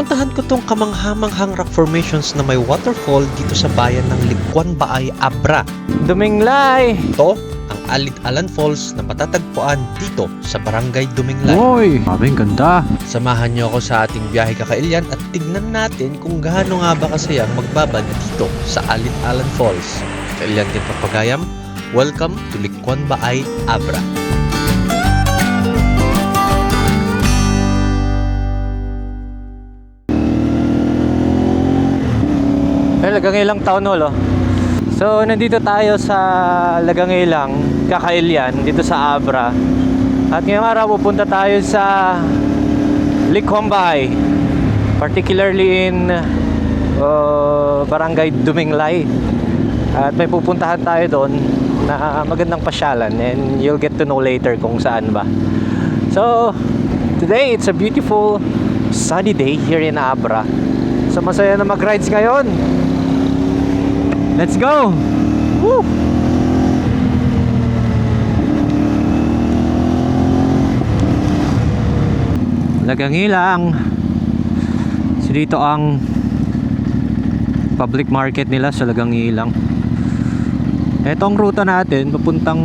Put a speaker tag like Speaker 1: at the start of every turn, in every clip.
Speaker 1: Pinuntahan ko tong kamanghamanghang rock formations na may waterfall dito sa bayan ng Likwan Baay, Abra.
Speaker 2: Duminglay!
Speaker 1: Ito ang Alid Alan Falls na matatagpuan dito sa Barangay Duminglay.
Speaker 2: Uy! Sabi, ganda.
Speaker 1: Samahan niyo ako sa ating biyahe kakailyan at tignan natin kung gaano nga ba kasayang magbabad dito sa Alid Alan Falls. Kailyan din Papagayam, welcome to Likwan Baay, Abra.
Speaker 2: Lagangilang Town Hall, oh. So, nandito tayo sa Lagangilang, Kakailyan, dito sa Abra. At ngayong araw, pupunta tayo sa Likwambay. Particularly in uh, Barangay Duminglay. At may pupuntahan tayo doon na magandang pasyalan and you'll get to know later kung saan ba. So, today it's a beautiful sunny day here in Abra. So, masaya na mag-rides ngayon. Let's go! Woo! Lagangilang. So dito ang public market nila sa Lagangilang. Etong ruta natin papuntang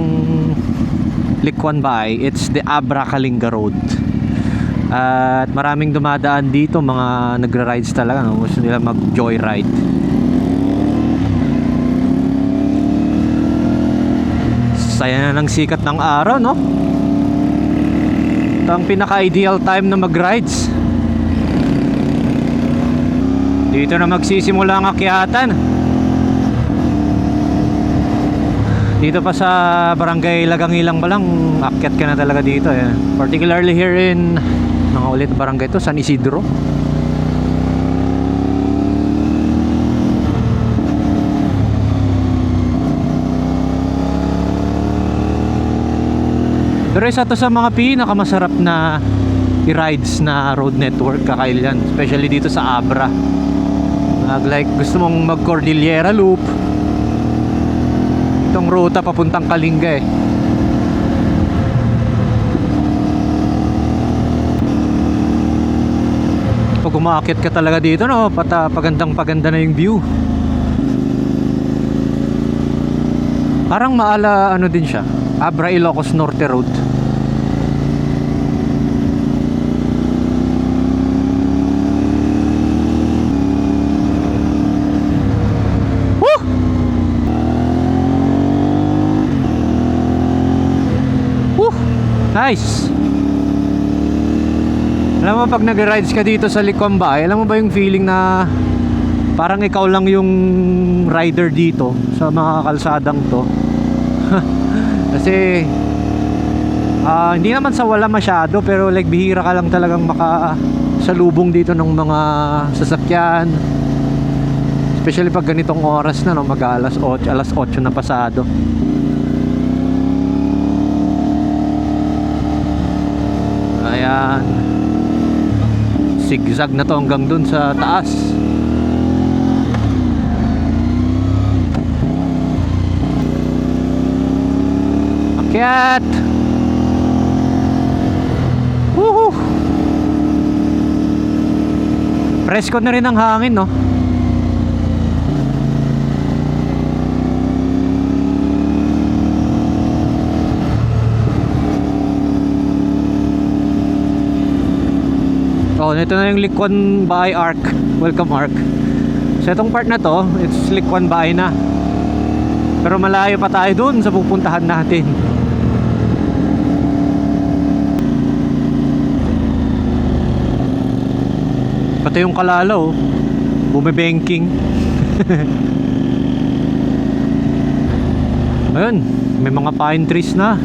Speaker 2: Likwan Bay, it's the Abra Kalinga Road. At maraming dumadaan dito, mga nagra-rides talaga, gusto nila mag-joyride. Saya na ng sikat ng araw, no? Ito ang pinaka-ideal time na mag-rides. Dito na magsisimula ang akyatan. Dito pa sa barangay Lagangilang pa lang, akyat ka na talaga dito. Eh. Particularly here in, mga ulit barangay to, San Isidro. Pero isa to sa mga pinakamasarap na i-rides na road network kakailan. Especially dito sa Abra. Mag like gusto mong mag Cordillera Loop. Itong ruta papuntang Kalinga eh. Pag umaakit ka talaga dito no, pata pagandang paganda na yung view. Parang maala ano din siya. Abra Ilocos Norte Road. Woo! Woo! Nice! Alam mo pag nag-rides ka dito sa Likwambay, alam mo ba yung feeling na parang ikaw lang yung rider dito sa mga kalsadang to? Kasi ah, hindi naman sa wala masyado pero like bihira ka lang talagang maka salubong dito ng mga sasakyan. Especially pag ganitong oras na no, mag alas 8, alas 8 na pasado. Ayan. Zigzag na to hanggang dun sa taas. Akyat! Woohoo! Presko na rin ang hangin, no? Oh, ito na yung Likwan Bahay Arc. Welcome Arc. So itong part na to, it's Likwan Bahay na. Pero malayo pa tayo dun sa pupuntahan natin. Pati yung kalalaw, bumibanking. Ayun, may mga pine trees na.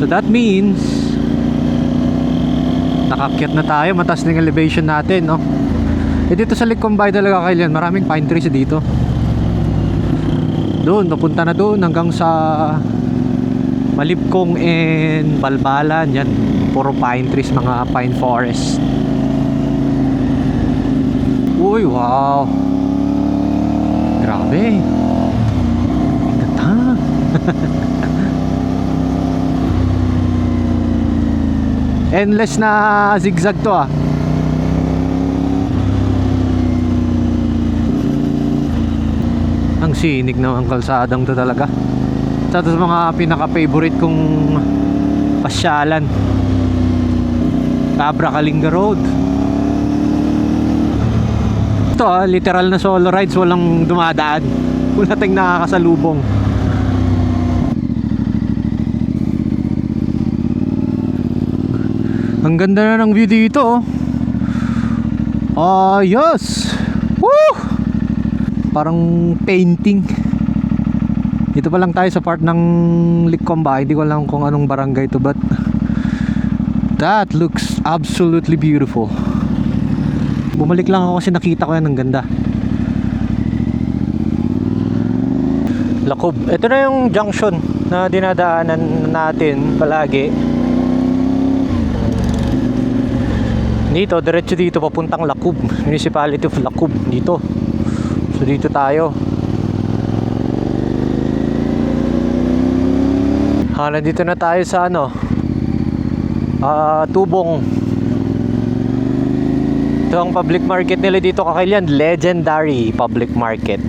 Speaker 2: So that means nakakyat na tayo, mataas na yung elevation natin, no? Eh dito sa Likumbay talaga kailan, maraming pine trees dito. Doon, napunta na doon hanggang sa Malipkong and Balbalan, yan. Puro pine trees, mga pine forest. Uy, wow. Grabe. Ganda. Endless na zigzag to ah. Ang sinig ng kalsadang to talaga. Sa mga pinaka-favorite kong pasyalan. Cabra Kalinga Road. Ito ah, literal na solo rides, walang dumadaan. Wala tayong nakakasalubong. Ang ganda na ng view dito oh. Ayos! Woo! Parang painting. Dito pa lang tayo sa part ng Likomba. Hindi ko alam kung anong barangay to but that looks absolutely beautiful. Bumalik lang ako kasi nakita ko yan ng ganda. Lakob. Ito na yung junction na dinadaanan natin palagi. Dito, diretso dito papuntang Lacob, Municipality of Lacob dito. So dito tayo. Ha, nandito na tayo sa ano? Ah, Tubong. Ito ang public market nila dito kakailan, legendary public market.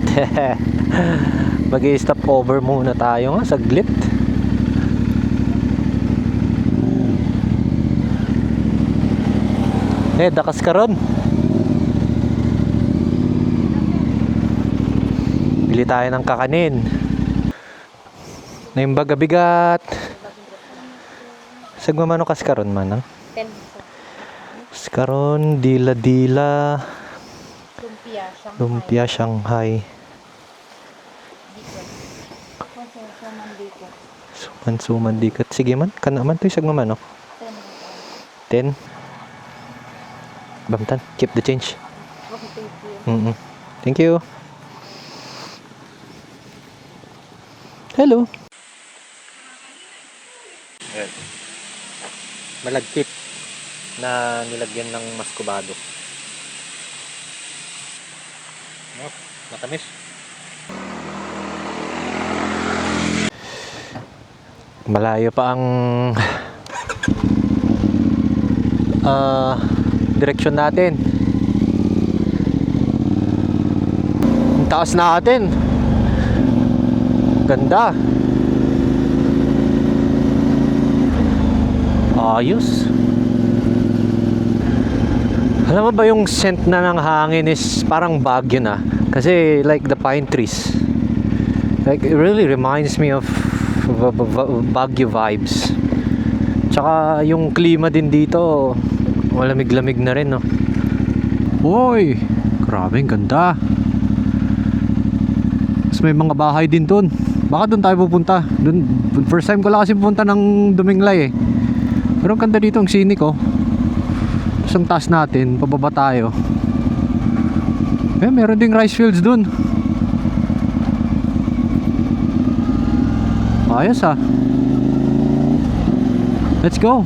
Speaker 2: Mag-stop over muna tayo nga saglit. Eh, dakas ka ron. Bili tayo ng kakanin. Na yung baga bigat. Sagmamano kas karon manang?
Speaker 3: 10 po.
Speaker 2: Skaron, dila dila,
Speaker 3: Lumpia, Shanghai.
Speaker 2: lumpia Shanghai. Suman suman dikat. Sige man, kana man to sagmamano.
Speaker 3: 10 po.
Speaker 2: 10. Bamtan, keep the change.
Speaker 3: Okay, thank you.
Speaker 2: Mm Thank you. Hello. Malagkit na nilagyan ng maskubado. Oh, matamis. Malayo pa ang ah direksyon natin. Ang taas natin. Ganda. Ayos. Alam mo ba yung scent na ng hangin is parang Baguio na? Kasi like the pine trees. Like it really reminds me of Baguio vibes. Tsaka yung klima din dito, malamig-lamig na rin, no? Hoy! Grabe, ganda. Tapos may mga bahay din doon. Baka doon tayo pupunta. Doon, first time ko lang kasi pupunta ng Duminglay eh. Pero ang ganda dito, ang sinik oh. Tapos ang taas natin, pababa tayo. Eh, meron ding rice fields doon. Ayos ah. Let's go.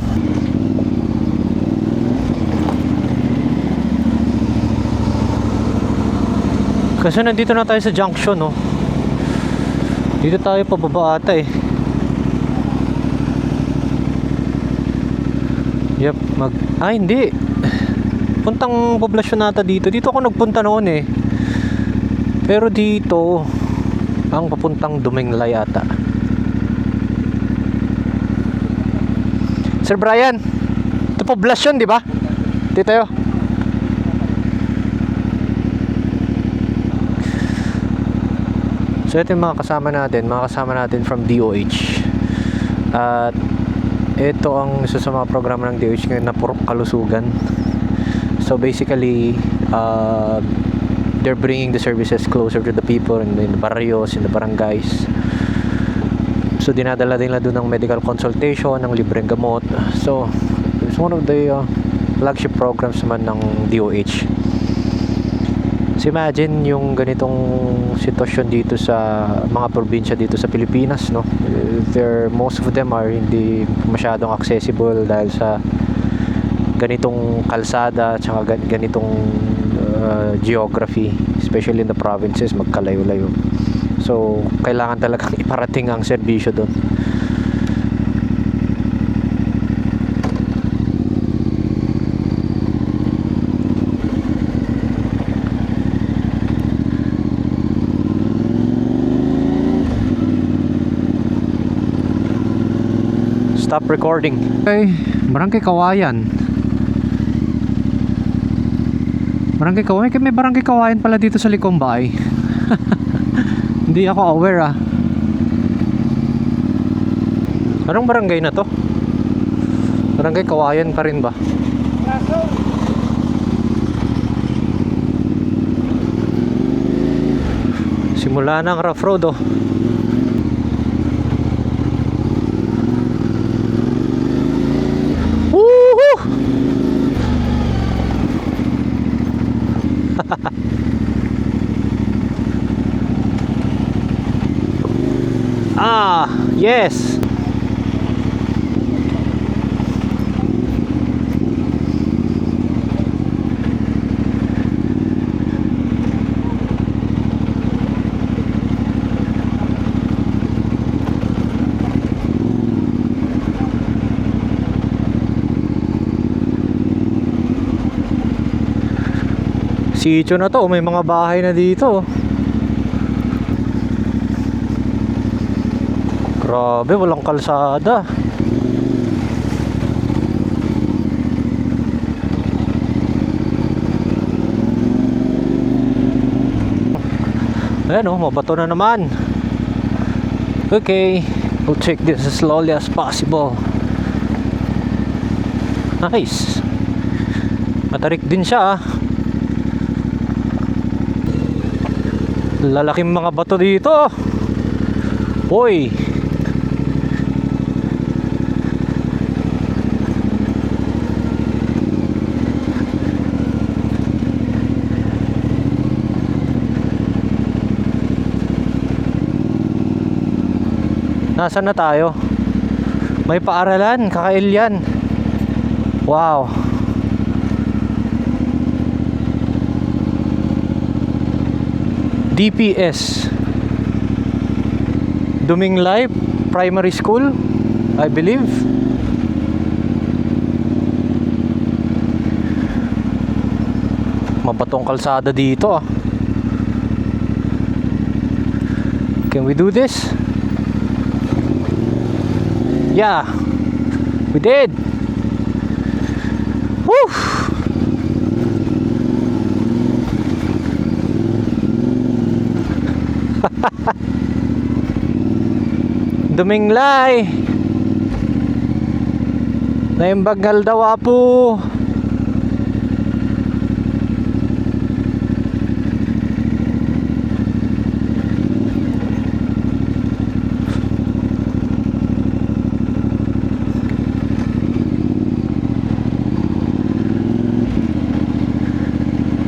Speaker 2: Kasi nandito na tayo sa junction, no. Dito tayo pababa ata eh. Yep, mag... Ah, hindi. Puntang poblasyon nata dito. Dito ako nagpunta noon eh. Pero dito, ang papuntang Duminglay ata. Sir Brian, ito poblasyon, di ba? Dito tayo. So ito yung mga kasama natin, mga kasama natin from DOH. At ito ang isa sa mga programa ng DOH ngayon na puro kalusugan. So basically, uh, they're bringing the services closer to the people in, in the barrios, in the barangays. So dinadala din nila doon ng medical consultation, ng libreng gamot. So it's one of the uh, flagship programs naman ng DOH. So imagine yung ganitong sitwasyon dito sa mga probinsya dito sa Pilipinas, no? There most of them are hindi masyadong accessible dahil sa ganitong kalsada at ganitong uh, geography, especially in the provinces, magkalayo-layo. So, kailangan talagang iparating ang serbisyo doon. Stop recording. Okay, Barangay Kawayan. Barangay Kawayan, may Barangay Kawayan pala dito sa Likombay. Hindi ako aware ah. Anong barangay na to? Barangay Kawayan pa rin ba? Simula ng rough road oh. Woohoo! ah, yes. Sitio na to, may mga bahay na dito. Grabe, walang kalsada. Ayan oh, mabato na naman. Okay, we'll take this as slowly as possible. Nice. Matarik din siya ah. Lalaking mga bato dito. Hoy. Nasaan na tayo? May paaralan, kakailyan. Wow. DPS Duming Life Primary School I believe. Mabatong kalsada dito ah. Can we do this? Yeah We did Duminglay. Naimbagal daw apo.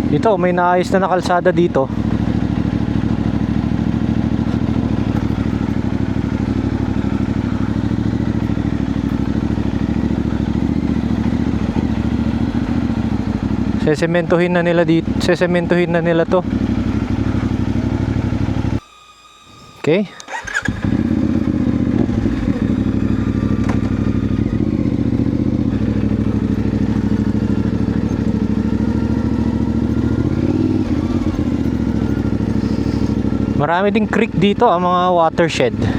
Speaker 2: Ito may naayos na nakalsada dito Sesementohin na nila dito. Sesementohin na nila to. Okay. Marami ding creek dito ang mga watershed.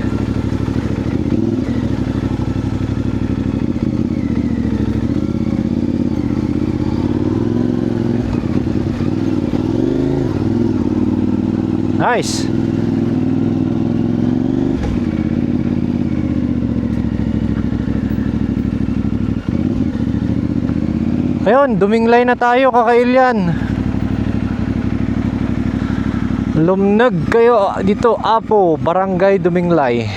Speaker 2: Nice. Ayun, duminglay na tayo kakailyan. Lumnag kayo dito, Apo, Barangay Duminglay.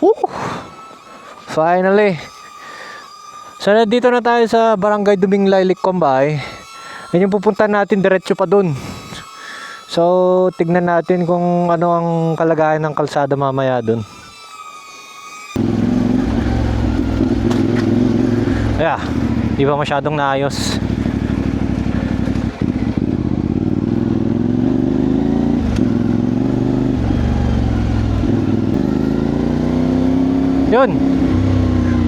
Speaker 2: Woo! Finally. So, dito na tayo sa Barangay Duminglay, Likcombay. Ayun yung pupunta natin diretso pa dun. So, tignan natin kung ano ang kalagayan ng kalsada mamaya dun. Yeah, di ba masyadong naayos? Yun.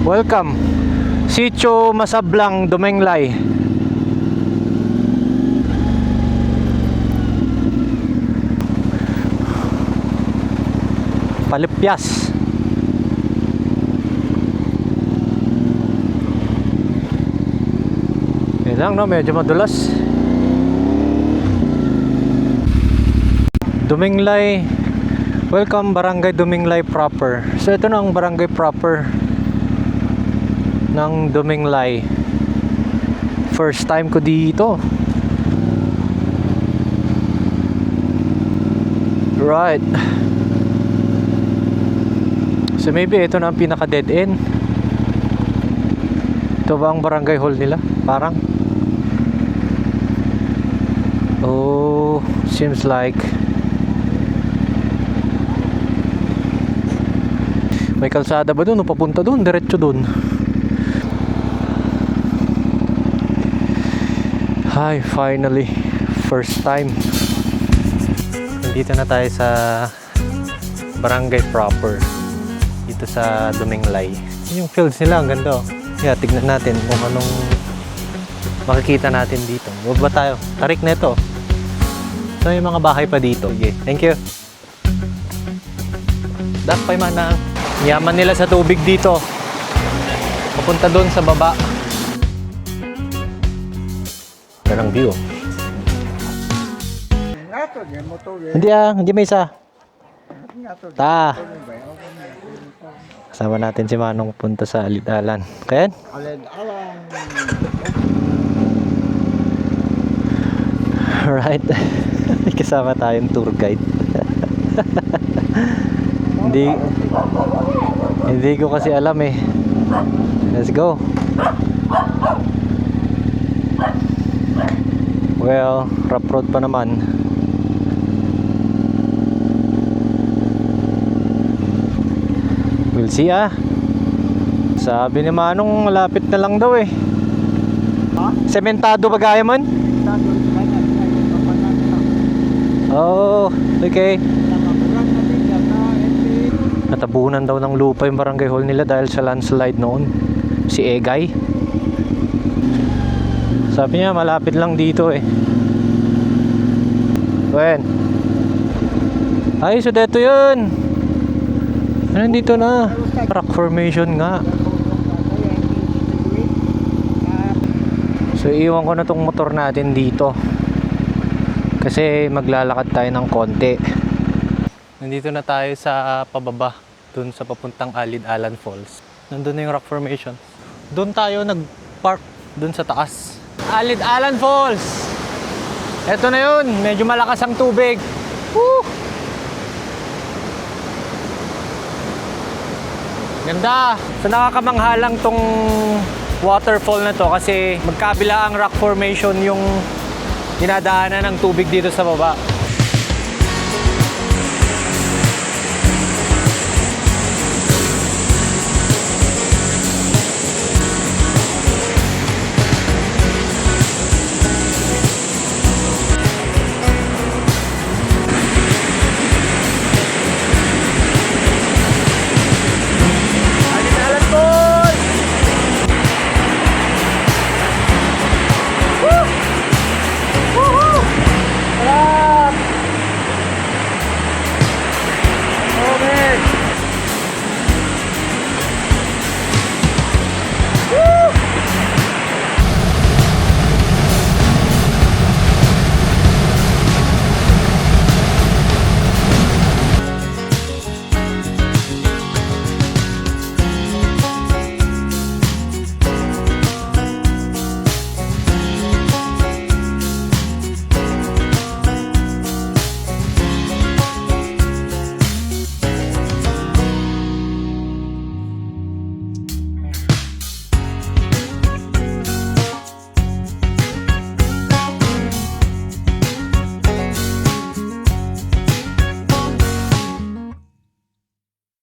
Speaker 2: Welcome. Sitio Masablang, Dumenglay. Pias. Yan lang, no? Medyo madulas. Duminglay. Welcome, Barangay Duminglay proper. So, ito na ang barangay proper ng Duminglay. First time ko dito. Right. So maybe ito na ang pinaka dead end. Ito ba ang barangay hall nila? Parang. Oh, seems like May kalsada ba doon o papunta doon? Diretso doon. Hi, finally. First time. Nandito na tayo sa barangay proper. Dito sa Duminglay. Yung fields nila, ang ganda oh. Yeah, tignan natin kung anong makikita natin dito. Huwag ba tayo? Tarik na ito. So, may mga bahay pa dito. Okay, thank you. Dak pa mana. Yaman nila sa tubig dito. Papunta doon sa baba. Ganang view. Hindi ah, hindi may isa. Ta. Kasama natin si Manong punta sa Alidalan. Kayan? Alright. May Kasama tayong tour guide. hindi hindi ko kasi alam eh. Let's go. Well, rough road pa naman. See ah. Sabi ni Manong malapit na lang daw eh. Sementado ba gaya man? Oh, okay. Natabunan daw ng lupa yung barangay hall nila dahil sa landslide noon. Si Egay. Sabi niya malapit lang dito eh. Wen. Ay, so dito yun. Nandito na. Rock formation nga. So iwan ko na tong motor natin dito. Kasi maglalakad tayo ng konti. Nandito na tayo sa pababa. Dun sa papuntang Alid Alan Falls. Nandun na yung rock formation. Doon tayo nag-park. Dun sa taas. Alid Alan Falls! Eto na yun. Medyo malakas ang tubig. Woo! Ganda. So nakakamanghalang tong waterfall na to kasi magkabila ang rock formation yung dinadaanan ng tubig dito sa baba.